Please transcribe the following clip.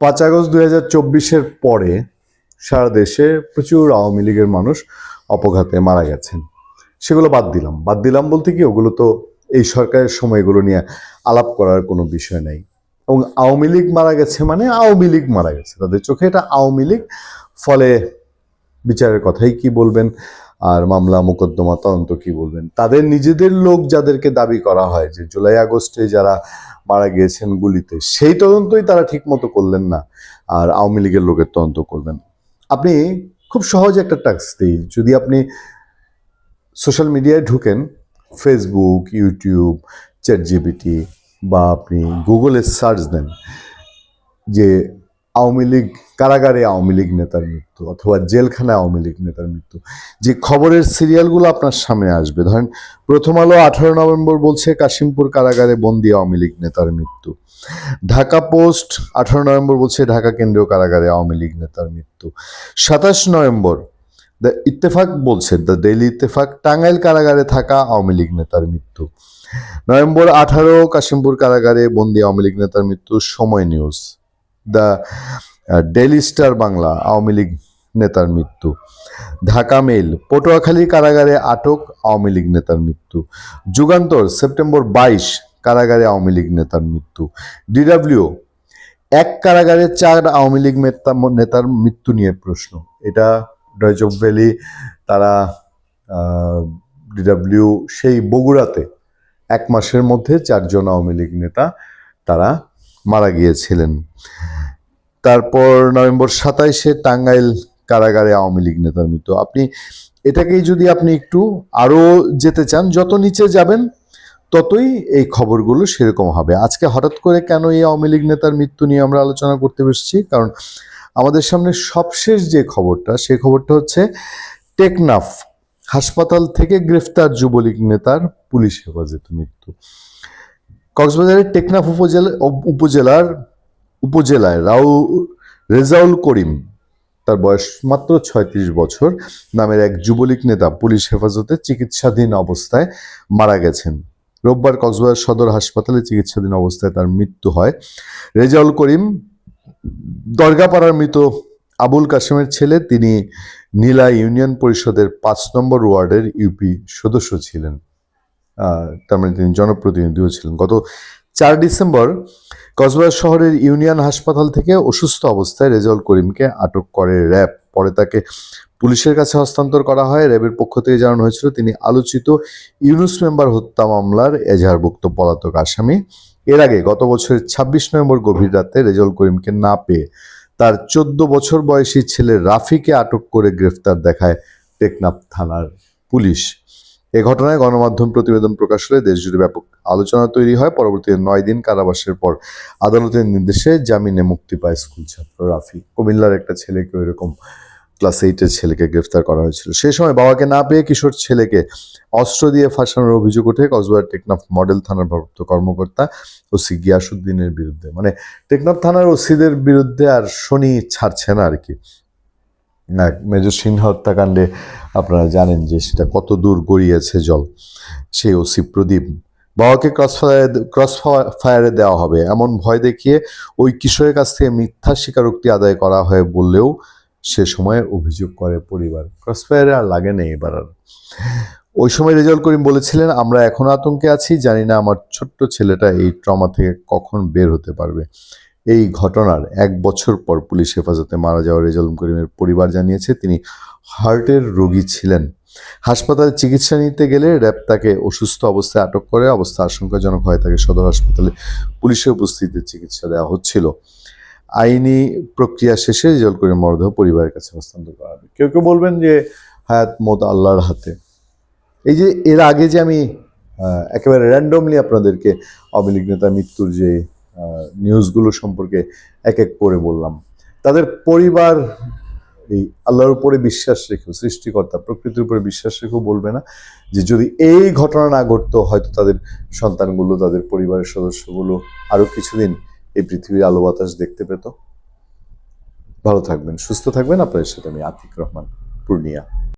পাঁচ আগস্ট দুই হাজার চব্বিশের পরে সারা দেশে প্রচুর আওয়ামী লীগের মানুষ অপঘাতে মারা গেছেন। সেগুলো বাদ দিলাম। বাদ দিলাম বলতে কি, ওগুলো তো এই সরকারের সময় এগুলো নিয়ে আলাপ করার কোনো বিষয় নাই। এবং আওয়ামী লীগ মারা গেছে মানে আওয়ামী লীগ মারা গেছে। তাদের চোখে এটা আওয়ামী লীগ, ফলে বিচারের কথাই কি বলবেন আর মামলা, মোকদ্দমা, তদন্ত কি বলবেন? তাদের নিজেদের লোক যাদেরকে দাবি করা হয় যে জুলাই আগস্টে যারা মারা গিয়েছেন গুলিতে। সেই তদন্তই তারা ঠিক মতো করলেন না আর আওয়ামী লীগের লোকের তদন্ত করবেন। আপনি খুব সহজে একটা টাক্স দিই। যদি আপনি সোশ্যাল মিডিয়ায় ঢুকেন ফেসবুক ইউটিউব চ্যাট জিবিটি বা আপনি গুগলে সার্চ দেন যে আওয়ামী লীগ কারাগারে আওয়ামী লীগ নেতার মৃত্যু অথবা জেলখানায় আওয়ামী লীগ নেতার মৃত্যু। যে খবরের সিরিয়ালগুলো আপনার সামনে আসবে, ধরেন প্রথম আলো আঠারো নভেম্বর বলছে কাশিমপুর কারাগারে বন্দি আওয়ামী লীগ নেতার মৃত্যু। ঢাকা পোস্ট আঠারো নভেম্বর বলছে ঢাকা কেন্দ্রীয় কারাগারে আওয়ামী লীগ নেতার মৃত্যু। সাতাশ নভেম্বর, দ্য ইত্তেফাক বলছে, দ্য ডেইলি ইত্তেফাক, টাঙ্গাইল কারাগারে থাকা আওয়ামী লীগ নেতার মৃত্যু। নভেম্বর আঠারো, কাশিমপুর কারাগারে বন্দি আওয়ামী লীগ নেতার মৃত্যু, Somoy news. The daily star Bangla, Awami League নেতার মৃত্যু। ঢাকা মেল পটুয়াখালী কারাগারে আটক আওয়ামী লীগ নেতার মৃত্যু। যুগান্তর, সেপ্টেম্বর বাইশ, কারাগারে আওয়ামী লীগ নেতার মৃত্যু। ডিডাব্লিউ এক কারাগারে চার আওয়ামী লীগ নেতা- নেতার মৃত্যু নিয়ে প্রশ্ন। এটা ডয়চব ভ্যালি তারা ডিডাব্লিউ সেই বগুড়াতে এক মাসের মধ্যে চারজন আওয়ামী লীগ নেতা তারা মারা গিয়েছিলেন। তারপর নভেম্বর সাতাইশে টাঙ্গাইল কারাগারে আওয়ামী লীগ নেতার মৃত্যু। আপনি এটাকেই যদি আপনি একটু আরও যেতে চান, যত নিচে যাবেন, ততই এই খবরগুলো সেরকম হবে। আজকে হঠাৎ করে কেন এই আওয়ামী লীগ নেতার মৃত্যু নিয়ে আমরা আলোচনা করতে বসছি কারণ আমাদের সামনে সবশেষ যে খবরটা, সেই খবরটা হচ্ছে টেকনাফ হাসপাতাল থেকে গ্রেফতার যুবলীগ নেতার পুলিশ হেফাজতে মৃত্যু। কক্সবাজারের টেকনাফ উপজেলা উপজেলার উপজেলায় রাউ, রেজাউল করিম, তার বয়স মাত্র ছয়ত্রিশ বছর, নামের এক যুবলীগ নেতা পুলিশ হেফাজতে চিকিৎসাধীন অবস্থায় মারা গেছেন। রোববার কক্সবাজার সদর হাসপাতালে চিকিৎসাধীন অবস্থায় তার মৃত্যু হয়। রেজাউল করিম দরগাপাড়ার মৃত আবুল কাশেমের ছেলে, তিনি নীলা ইউনিয়ন পরিষদের পাঁচ নম্বর ওয়ার্ডের ইউপি সদস্য ছিলেন। তার মানে তিনি জনপ্রতিনিধিও ছিলেন। গত চার ডিসেম্বর কক্সবাজার শহরের ইউনিয়ন হাসপাতাল থেকে অসুস্থ অবস্থায় রেজাউল করিমকে আটক করে র্যাব। পরে তাকে পুলিশের কাছে হস্তান্তর করা হয়। র্যাবের পক্ষ থেকে জানানো হয়েছিল, তিনি আলোচিত ইউনুস মেম্বার হত্যা মামলার এজাহারভুক্ত পলাতক আসামি। এর আগে গত বছরের ছাব্বিশ নভেম্বর গভীর রাতে রেজাউল করিমকে না পেয়ে তার চোদ্দ বছর বয়সী ছেলে রাফিকে আটক করে গ্রেফতার দেখায় টেকনাফ থানার পুলিশ। এ ঘটনায় গণমাধ্যম প্রতিবেদন প্রকাশ হলে দেশজুড়ে ব্যাপক আলোচনা তৈরি হয়। পরবর্তীতে নয় দিন কারাবাসের পর আদালতের নির্দেশে জামিনে মুক্তি পায় স্কুল ছাত্র রাফি। কুমিল্লার একটা ছেলেকে এরকম ক্লাস এইটের ছেলেকে গ্রেফতার করা হয়েছিল। সেই সময় বাবাকে না পেয়ে কিশোর ছেলেকে অস্ত্র দিয়ে ফাঁসানোর অভিযোগ ওঠে কক্সবাজার টেকনাফ মডেল থানার ভারপ্রাপ্ত কর্মকর্তা ও ওসি গিয়াসুদ্দিনের বিরুদ্ধে। মানে টেকনাফ থানার ওসিদের বিরুদ্ধে আর শনি ছাড়ছে না আর কি। মেজর সিংহ হত্যাকাণ্ডে আপনারা জানেন যে সেটা কত দূর গড়িয়েছে জল। সেই ওসি প্রদীপ বাবাকে ক্রস ফায়ারে ক্রস ফায়ারে দেওয়া হবে। এমন ভয় দেখিয়ে ওই কিশোরের কাছ থেকে মিথ্যা স্বীকারোক্তি আদায় করা হয় বললেও সে সময় অভিযোগ করে পরিবার। ক্রস ফায়ারে আর লাগে নেই এবার আর। ওই সময় রেজাল্ট করিম বলেছিলেন, আমরা এখন আতঙ্কে আছি। জানি না আমার ছোট্ট ছেলেটা এই ট্রমা থেকে কখন বের হতে পারবে। এই ঘটনার এক বছর পর পুলিশ হেফাজতে মারা যাওয়া রেজাউল করিমের পরিবার জানিয়েছে, তিনি হার্টের রোগী ছিলেন। হাসপাতালে চিকিৎসা নিতে গেলে র্যাব তাকে অসুস্থ অবস্থায় আটক করে। অবস্থা আশঙ্কাজনক হয় তাকে সদর হাসপাতালে পুলিশের উপস্থিতিতে চিকিৎসা দেওয়া হচ্ছিল। আইনি প্রক্রিয়া শেষে রেজাউল করিম মরদেহ পরিবারের কাছে হস্তান্তর করা হবে। কেউ কেউ বলবেন যে, হায়াত মত আল্লাহর হাতে। এই যে, এর আগে যে আমি একেবারে র্যান্ডমলি আপনাদেরকে আওয়ামী লীগ নেতা মৃত্যুর যে নিউজগুলো সম্পর্কে এক এক করে বললাম। তাদের পরিবার এই আল্লাহর উপরে বিশ্বাস রেখেও, সৃষ্টিকর্তা প্রকৃতির উপরে বিশ্বাস রেখেও বলবে না যে যদি এই ঘটনা না ঘটতো, হয়তো তাদের সন্তানগুলো, তাদের পরিবারের সদস্যগুলো আরও কিছুদিন এই পৃথিবীর আলো বাতাস দেখতে পেত। ভালো থাকবেন, সুস্থ থাকবেন। আপনাদের সাথে আমি আতিক রহমান, পূর্ণিয়া।